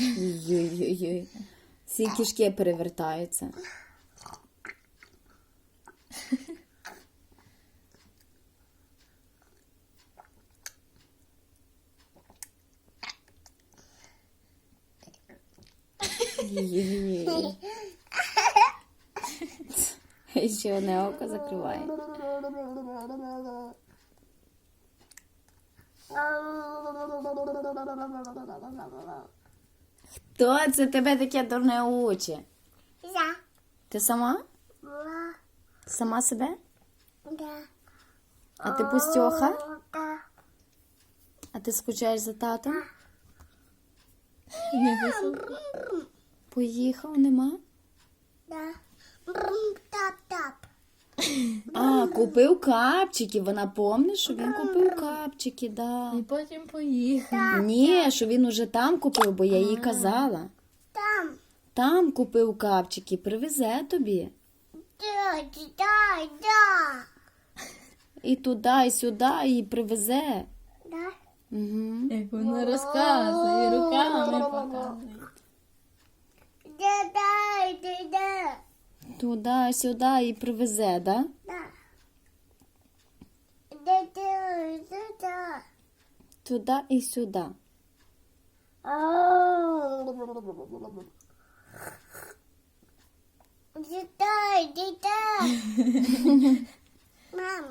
Ой-ой-ой. Всі кішки перевертаються. І Ще одне око закриває. Хто це тебе таке дурне очі. Я. Ти сама? Я. Сама себе? Да. А ти пустьоха? Да. А ти скучаєш за татом? Не. Поїхав, нема? Да. А, купив капчики. Вона помнить, що він купив капчики, да. І потім поїхав. Ні, що він уже там купив, бо я їй казала. Там. Там купив капчики, привезе тобі. Да, да, да. І туди, і сюди, і привезе. Угу. Як вона розказує, і руками показує. Да, да, да, да. Туди, сюди і привезе, да? Да. Туди і сюди. Дітай, дітай. Мам.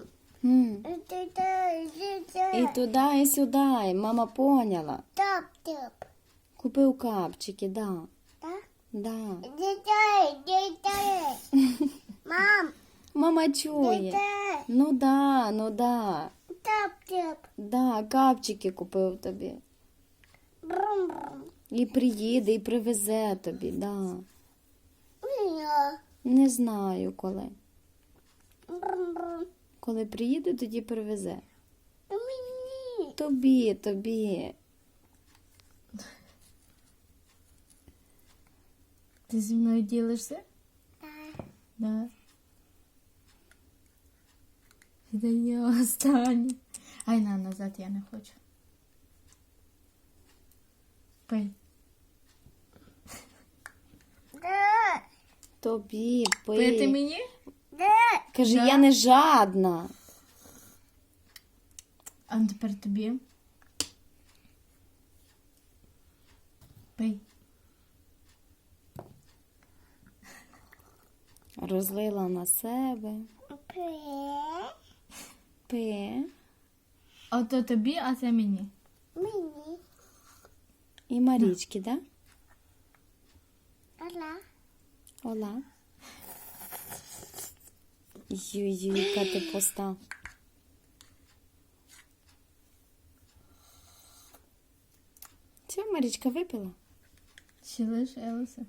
І туди, і сюди. Мама поняла. Топ, топ. Купив капчики, да. Да? Дітай, дітай. Мам, Мама чує. Ну да, ну да. Топ. Да, капчики купив тобі. Брум, брум. І приїде, і привезе тобі, да. Не знаю коли. Брум, брум. Коли приїде, тоді привезе. Тобі, тобі. Ти зі мною ділишся? Так. Да. Це я останній. Ай, на, назад я не хочу. Пий. Да. Тобі, Пити пий. мені? Да. Каже, Да. я не жадна. А тепер тобі. Пий. Розлила на себе. Пе. Пи. Ото тобі, а це мені. Мені. І Марічки, да? Ала. Ола. Ой-ой, яка ти поста. Все, Марічка випила? Ще лишилося.